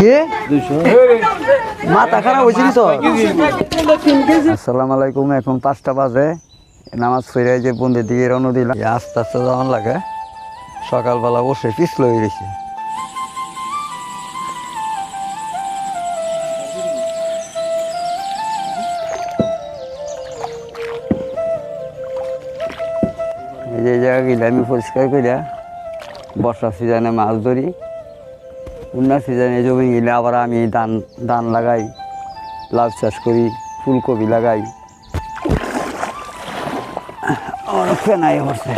কে? মাথা খারাপ হয়েছিল তো? আসসালামু আলাইকুম এখন পাঁচটা বাজে। নামাজ ফিরে যে বন্ধের দিকে রওনা দিলাম। আস্তে আস্তে যাওয়ান লাগে। সকালবেলা বসে পিছল হয়ে গেছে। এই যে এই জায়গা গেলে আমি পরিষ্কার করিয়া বর্ষা সিজনে মাছ ধরি। অন্য সিজনে জমি গেলে আবার আমি ধান ধান লাগাই, লাউ চাষ করি, ফুলকপি লাগাই। আমার ফেনাই পড়ছে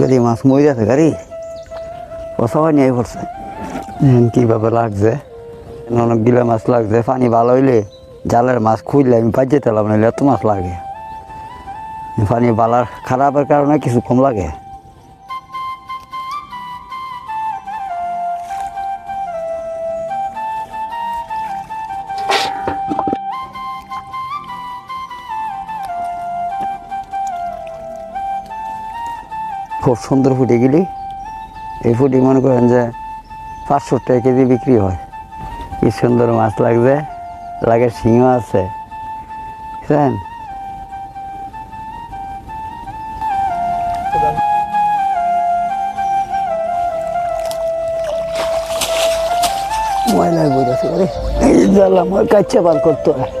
গাড়ি মাছ মই যাচ্ছে, গাড়ি। পচাও নিয়ে পড়ছে কীভাবে লাগছে? অনেক গিলা মাছ লাগছে, পানি ভালো হইলে জালের মাছ খুঁজলে আমি পাই যেতে লাভ নাহলে এত মাছ লাগে। পানি বালার খারাপের কারণে কিছু কম লাগে। খুব সুন্দর ফুটে গেলি এই ফুটি মনে করেন যে পাঁচশো টাকা কেজি বিক্রি হয়। কি সুন্দর মাছ লাগবে লাগে শিঙও আছে। বুঝলেন? ময়লায় বইতেছে, আরে। এই আমার কাছে বার করতে হয়।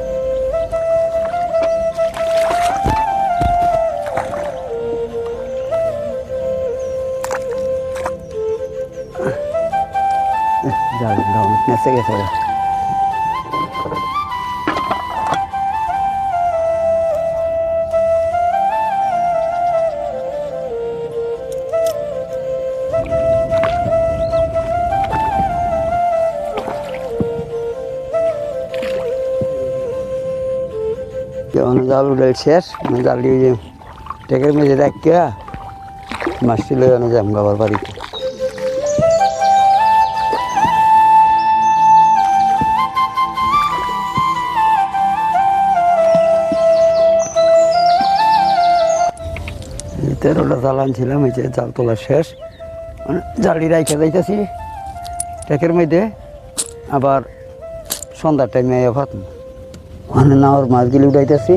জাল দাও নেচে গেছে রে। যেমন জাল উড়াল শেষ মানে জাল দিয়ে যে টেকের মেঝে রাখিয়া মাছটি লয়ে আনা যাম বাবার তেরোটা জাল আনছিলাম এই যে জাল তোলা শেষ। মানে জালি রাইখে যাইতেছি। ট্যাকের মধ্যে আবার সন্ধ্যার টাইমে ভাত মানে নাওয়ার মাছগুলি উঠাইতেছি।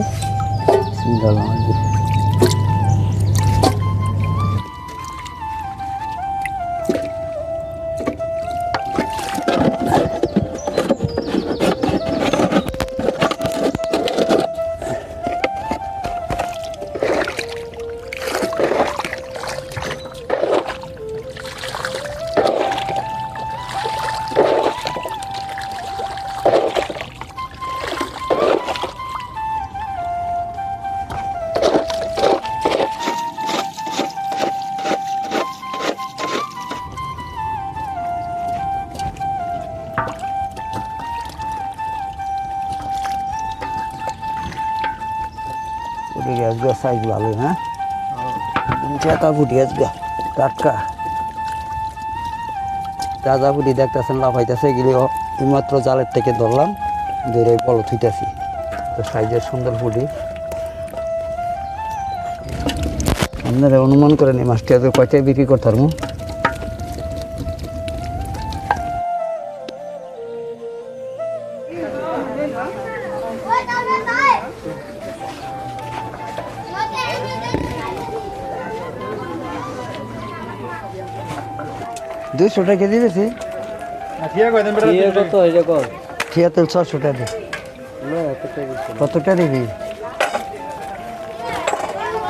জাল মাছগুলি ফুটি গ্যাস গা সাইজ ভালো হ্যাঁ? চেতা ফুটি টাটকা। ফুটি দেখতেছেন, লাফাইতেছে এগুলিও এইমাত্র জালের থেকে ধরলাম, ধরে বল থুইতেছি তো সাইজের সুন্দর ফুটি। আপনারা অনুমান করেন এই মাছটি আজকে কয়টায় বিক্রি করতে পারব? দুইশো টাকা কেজি বেশি ছিয়াত্তর ছশো টাকা কতটা দিবি?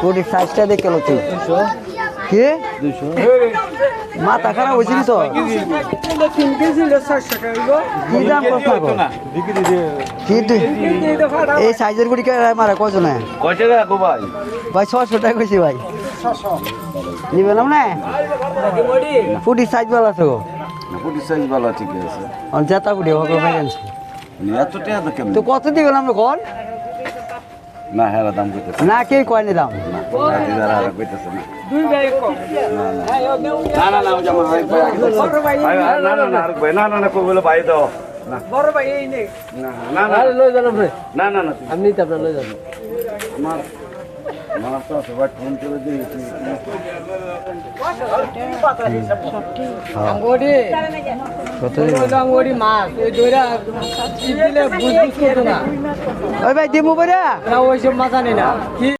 কোটি সাইজটা দেখে তুই। কে? মাথা খারাপ হয়েছিল তো? কি দাম এই সাইজের গুড়ি মারা কজনে? ভাই ছশো টাকা কইছি ভাই। নিবে না না ফুটি সাইজ ভালো আছে গো। সাইজ ভালো ঠিক আছে জেতা ফুটি তো কত দিবেন আমরা কল না হ্যাঁ দাম কইতেছে না কে কয় নিলাম না দিদার আর কইতেছে না দুই ভাই কম না না না না ভাই ভাই, ভাই, না না না ভাই না না না কই বলে ভাই দাও না বড় ভাই এই নে না না না লই যাবেন না না না আপনি তো আপনারা লই যাবেন আমার আছে ভাই ফোন করে দিয়েছি ওই ওই ভাই দিমু বইরা? না ওইসব মাছ নেই না। কি